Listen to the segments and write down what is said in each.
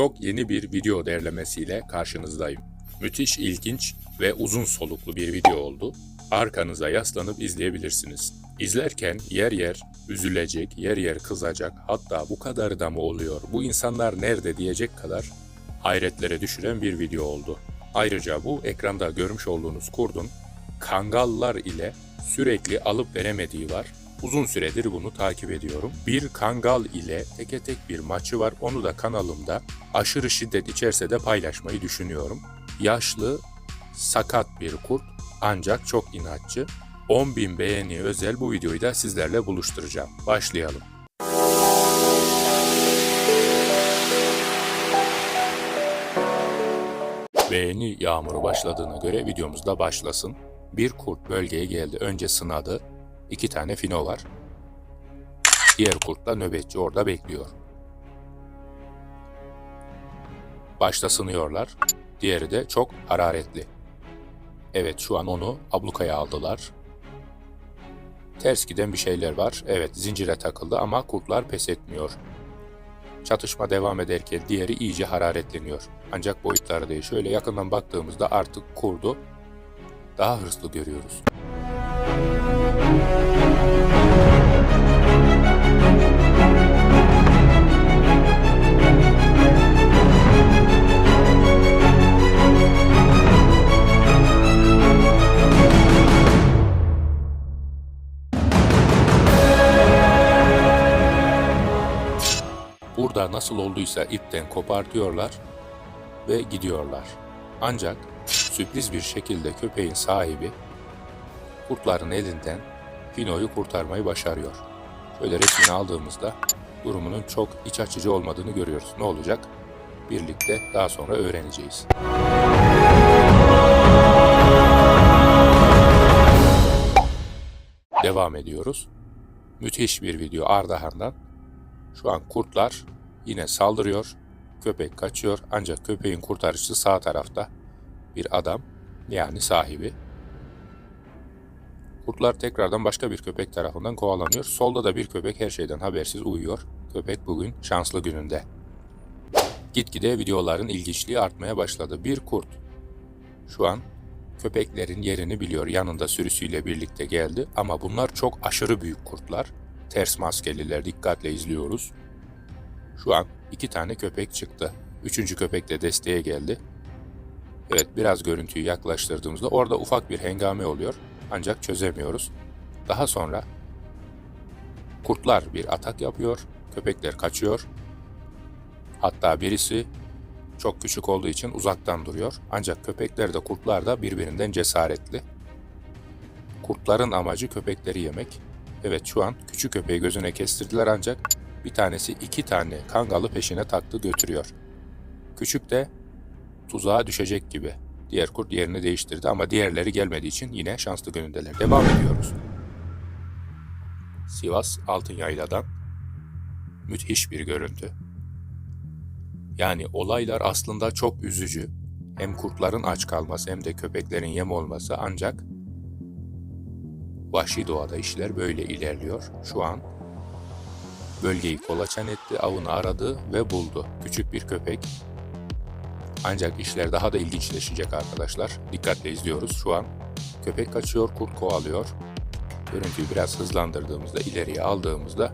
çok yeni bir video derlemesiyle karşınızdayım. Müthiş ilginç ve uzun soluklu bir video oldu. Arkanıza yaslanıp izleyebilirsiniz. İzlerken yer yer üzülecek, yer yer kızacak, hatta bu kadarı da mı oluyor, bu insanlar nerede diyecek kadar hayretlere düşüren bir video oldu. Ayrıca bu ekranda görmüş olduğunuz kurdun kangallar ile sürekli alıp veremediği var. Uzun süredir bunu takip ediyorum. Bir kangal ile teke tek bir maçı var. Onu da kanalımda aşırı şiddet içerse de paylaşmayı düşünüyorum. Yaşlı, sakat bir kurt ancak çok inatçı. 10.000 beğeni özel bu videoyu da sizlerle buluşturacağım. Başlayalım. Beğeni yağmuru başladığına göre videomuz da başlasın. Bir kurt bölgeye geldi. Önce sınadı. İki tane fino var. Diğer kurt da nöbetçi orada bekliyor. Başta sınıyorlar. Diğeri de çok hararetli. Evet şu an onu ablukaya aldılar. Ters giden bir şeyler var. Evet zincire takıldı ama kurtlar pes etmiyor. Çatışma devam ederken diğeri iyice hararetleniyor. Ancak boyutları değil. Şöyle yakından baktığımızda artık kurdu daha hırslı görüyoruz. Burada nasıl olduysa ipten kopartıyorlar ve gidiyorlar. Ancak sürpriz bir şekilde köpeğin sahibi kurtların elinden Fino'yu kurtarmayı başarıyor. Şöyle resmini aldığımızda durumunun çok iç açıcı olmadığını görüyoruz. Ne olacak? Birlikte daha sonra öğreneceğiz. Devam ediyoruz. Müthiş bir video Ardahan'dan. Şu an kurtlar yine saldırıyor. Köpek kaçıyor ancak köpeğin kurtarıcısı sağ tarafta bir adam yani sahibi. Kurtlar tekrardan başka bir köpek tarafından kovalanıyor. Solda da bir köpek her şeyden habersiz uyuyor. Köpek bugün şanslı gününde. Gitgide videoların ilginçliği artmaya başladı. Bir kurt şu an köpeklerin yerini biliyor. Yanında sürüsüyle birlikte geldi ama bunlar çok aşırı büyük kurtlar. Ters maskeliler dikkatle izliyoruz. Şu an iki tane köpek çıktı. Üçüncü köpek de desteğe geldi. Evet biraz görüntüyü yaklaştırdığımızda orada ufak bir hengame oluyor ancak çözemiyoruz. Daha sonra kurtlar bir atak yapıyor, köpekler kaçıyor. Hatta birisi çok küçük olduğu için uzaktan duruyor. Ancak köpekler de kurtlar da birbirinden cesaretli. Kurtların amacı köpekleri yemek. Evet şu an küçük köpeği gözüne kestirdiler ancak bir tanesi iki tane kangalı peşine taktı götürüyor. Küçük de tuzağa düşecek gibi. Diğer kurt yerini değiştirdi ama diğerleri gelmediği için yine şanslı günündeler. Devam ediyoruz. Sivas Altınyayladan müthiş bir görüntü. Yani olaylar aslında çok üzücü. Hem kurtların aç kalması hem de köpeklerin yem olması ancak vahşi doğada işler böyle ilerliyor. Şu an bölgeyi kolaçan etti, avını aradı ve buldu. Küçük bir köpek ancak işler daha da ilginçleşecek arkadaşlar. Dikkatle izliyoruz şu an. Köpek kaçıyor, kurt kovalıyor. Görüntüyü biraz hızlandırdığımızda, ileriye aldığımızda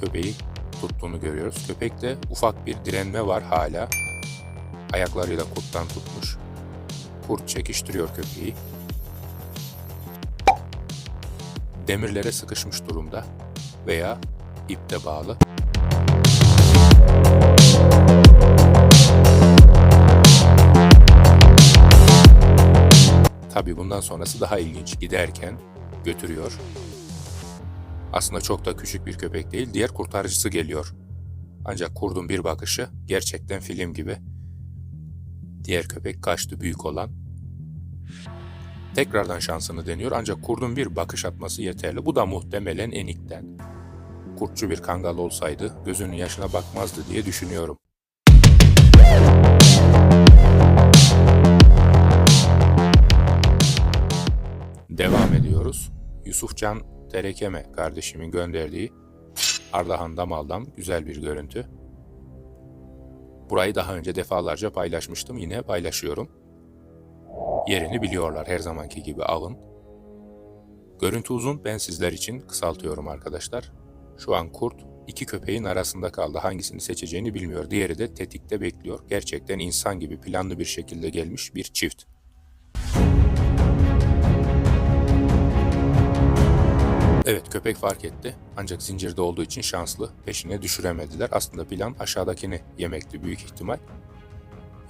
köpeği tuttuğunu görüyoruz. Köpekte ufak bir direnme var hala. Ayaklarıyla kurttan tutmuş. Kurt çekiştiriyor köpeği. Demirlere sıkışmış durumda veya ipte bağlı. Bundan sonrası daha ilginç. Giderken götürüyor. Aslında çok da küçük bir köpek değil. Diğer kurtarıcısı geliyor. Ancak kurdun bir bakışı gerçekten film gibi. Diğer köpek kaçtı büyük olan. Tekrardan şansını deniyor ancak kurdun bir bakış atması yeterli. Bu da muhtemelen enikten. Kurtçu bir kangal olsaydı gözünün yaşına bakmazdı diye düşünüyorum. Devam ediyoruz. Yusufcan Terekeme kardeşimin gönderdiği Ardahan Damal'dan güzel bir görüntü. Burayı daha önce defalarca paylaşmıştım. Yine paylaşıyorum. Yerini biliyorlar her zamanki gibi avın. Görüntü uzun ben sizler için kısaltıyorum arkadaşlar. Şu an kurt iki köpeğin arasında kaldı. Hangisini seçeceğini bilmiyor. Diğeri de tetikte bekliyor. Gerçekten insan gibi planlı bir şekilde gelmiş bir çift. Evet köpek fark etti. Ancak zincirde olduğu için şanslı. Peşine düşüremediler. Aslında plan aşağıdakini yemekti büyük ihtimal.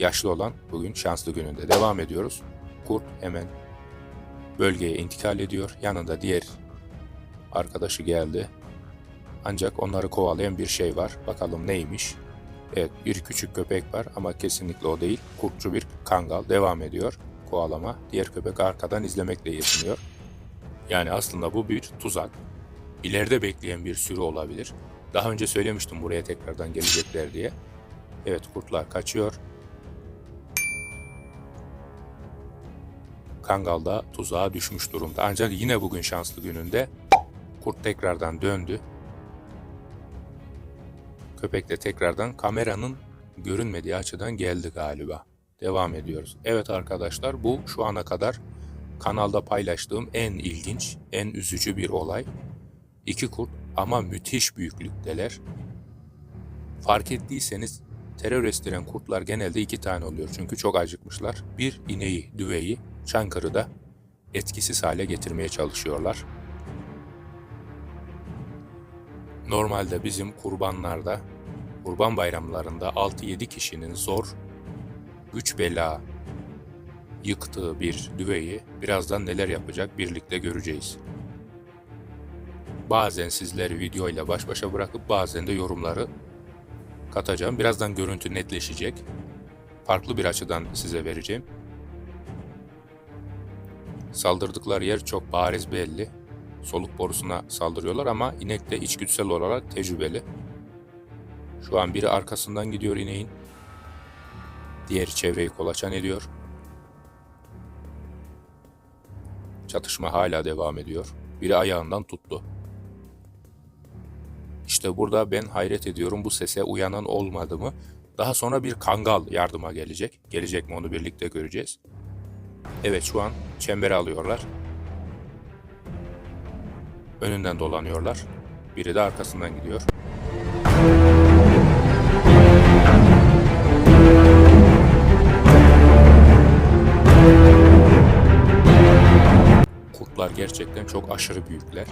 Yaşlı olan bugün şanslı gününde. Devam ediyoruz. Kurt hemen bölgeye intikal ediyor. Yanında diğer arkadaşı geldi. Ancak onları kovalayan bir şey var. Bakalım neymiş? Evet bir küçük köpek var ama kesinlikle o değil. Kurtçu bir kangal devam ediyor. Kovalama. Diğer köpek arkadan izlemekle yetiniyor. Yani aslında bu bir tuzak. İleride bekleyen bir sürü olabilir. Daha önce söylemiştim buraya tekrardan gelecekler diye. Evet kurtlar kaçıyor. Kangal da tuzağa düşmüş durumda. Ancak yine bugün şanslı gününde kurt tekrardan döndü. Köpek de tekrardan kameranın görünmediği açıdan geldi galiba. Devam ediyoruz. Evet arkadaşlar bu şu ana kadar kanalda paylaştığım en ilginç, en üzücü bir olay. İki kurt ama müthiş büyüklükteler. Fark ettiyseniz terör estiren kurtlar genelde iki tane oluyor çünkü çok acıkmışlar. Bir ineği, düveyi Çankırı'da etkisiz hale getirmeye çalışıyorlar. Normalde bizim kurbanlarda, kurban bayramlarında 6-7 kişinin zor, güç bela yıktığı bir düveyi birazdan neler yapacak birlikte göreceğiz. Bazen sizleri video ile baş başa bırakıp bazen de yorumları katacağım. Birazdan görüntü netleşecek. Farklı bir açıdan size vereceğim. Saldırdıkları yer çok bariz belli. Soluk borusuna saldırıyorlar ama inek de içgüdüsel olarak tecrübeli. Şu an biri arkasından gidiyor ineğin. Diğeri çevreyi kolaçan ediyor. Çatışma hala devam ediyor. Biri ayağından tuttu. İşte burada ben hayret ediyorum bu sese uyanan olmadı mı? Daha sonra bir kangal yardıma gelecek. Gelecek mi onu birlikte göreceğiz. Evet şu an çembere alıyorlar. Önünden dolanıyorlar. Biri de arkasından gidiyor. Gerçekten çok aşırı büyükler.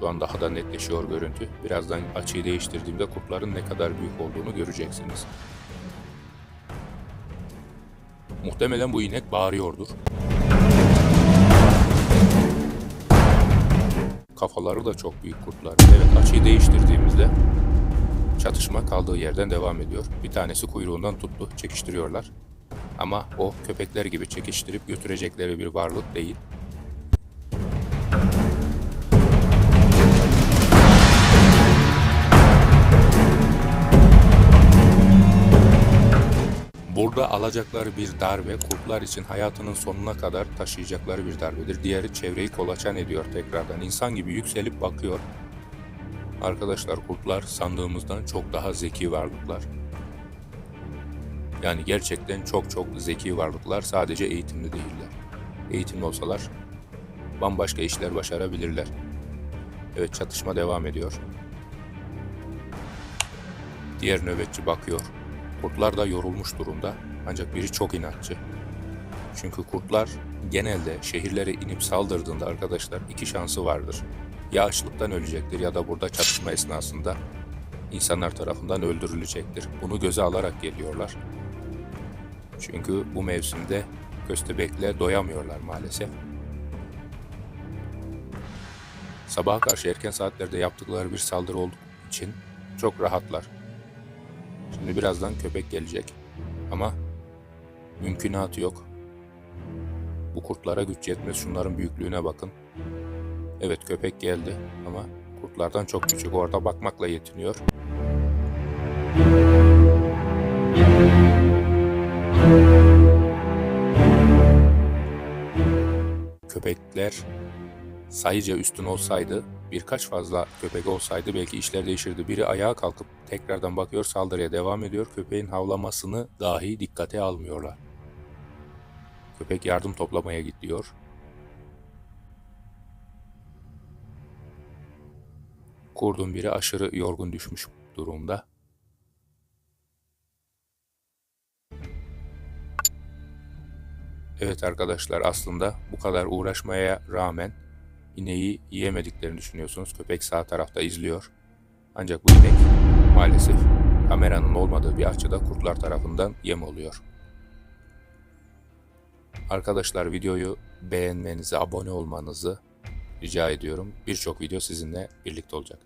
Şu an daha da netleşiyor görüntü. Birazdan açıyı değiştirdiğimde kurtların ne kadar büyük olduğunu göreceksiniz. Muhtemelen bu inek bağırıyordur. Kafaları da çok büyük kurtlar. Evet açıyı değiştirdiğimizde çatışma kaldığı yerden devam ediyor. Bir tanesi kuyruğundan tuttu, çekiştiriyorlar. Ama o köpekler gibi çekiştirip götürecekleri bir varlık değil. Burada alacakları bir darbe kurtlar için hayatının sonuna kadar taşıyacakları bir darbedir. Diğeri çevreyi kolaçan ediyor tekrardan. İnsan gibi yükselip bakıyor. Arkadaşlar kurtlar sandığımızdan çok daha zeki varlıklar. Yani gerçekten çok çok zeki varlıklar sadece eğitimli değiller. Eğitimli olsalar bambaşka işler başarabilirler. Evet çatışma devam ediyor. Diğer nöbetçi bakıyor. Kurtlar da yorulmuş durumda ancak biri çok inatçı. Çünkü kurtlar genelde şehirlere inip saldırdığında arkadaşlar iki şansı vardır. Ya açlıktan ölecektir ya da burada çatışma esnasında insanlar tarafından öldürülecektir. Bunu göze alarak geliyorlar. Çünkü bu mevsimde köstebekle doyamıyorlar maalesef. Sabaha karşı erken saatlerde yaptıkları bir saldırı olduğu için çok rahatlar. Şimdi birazdan köpek gelecek. Ama mümkünatı yok. Bu kurtlara güç yetmez. Şunların büyüklüğüne bakın. Evet köpek geldi ama kurtlardan çok küçük. Orada bakmakla yetiniyor. Köpekler sayıca üstün olsaydı, birkaç fazla köpek olsaydı belki işler değişirdi. Biri ayağa kalkıp tekrardan bakıyor saldırıya devam ediyor. Köpeğin havlamasını dahi dikkate almıyorlar. Köpek yardım toplamaya gidiyor. Kurdun biri aşırı yorgun düşmüş durumda. Evet arkadaşlar aslında bu kadar uğraşmaya rağmen ineği yiyemediklerini düşünüyorsunuz. Köpek sağ tarafta izliyor. Ancak bu inek maalesef kameranın olmadığı bir açıda kurtlar tarafından yem oluyor. Arkadaşlar videoyu beğenmenizi, abone olmanızı rica ediyorum. Birçok video sizinle birlikte olacak.